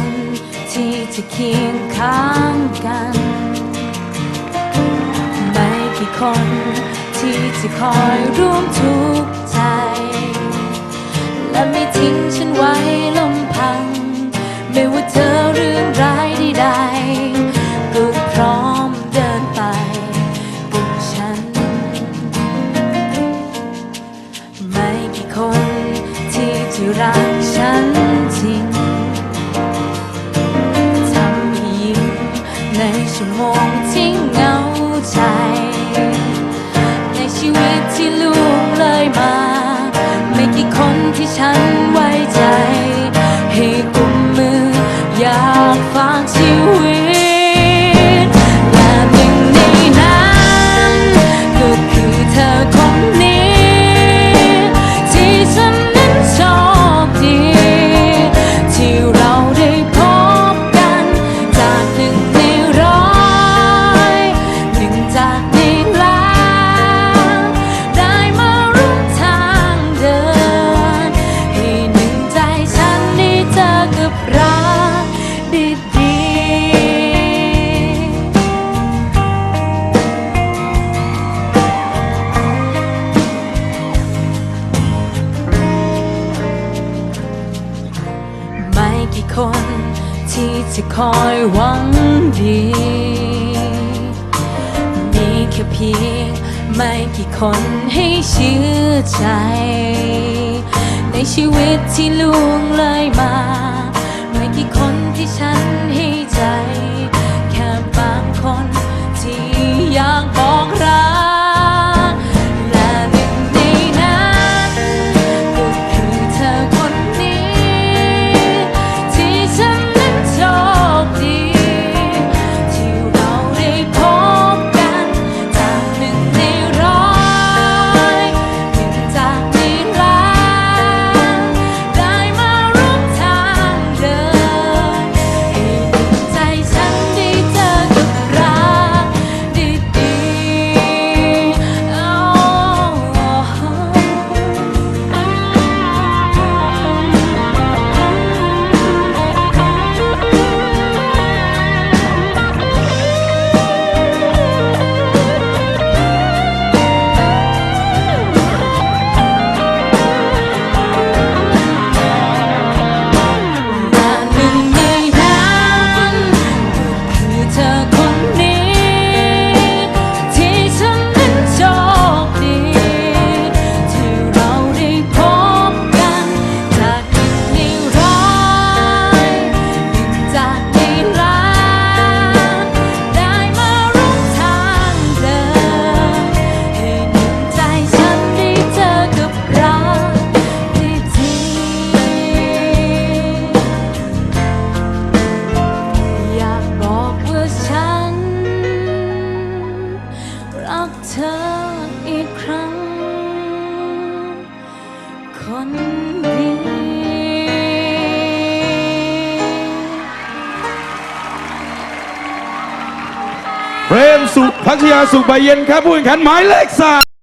นที่จะเคียงข้างกัน ไม่กี่คนที่จะคอยร่วมทุกข์ใจ และไม่ทิ้งฉันไว้ลง คน ที่จะคอยหวังดี มีแค่เพียงไม่กี่คนให้เชื่อใจ ในชีวิตที่ล่วงเลยมา ไม่กี่คนที่ฉันให้ใจ นดี เฟรมสุขพัชยาสุขใบเย็นครับผู้แข่งขันหมายเลขสาม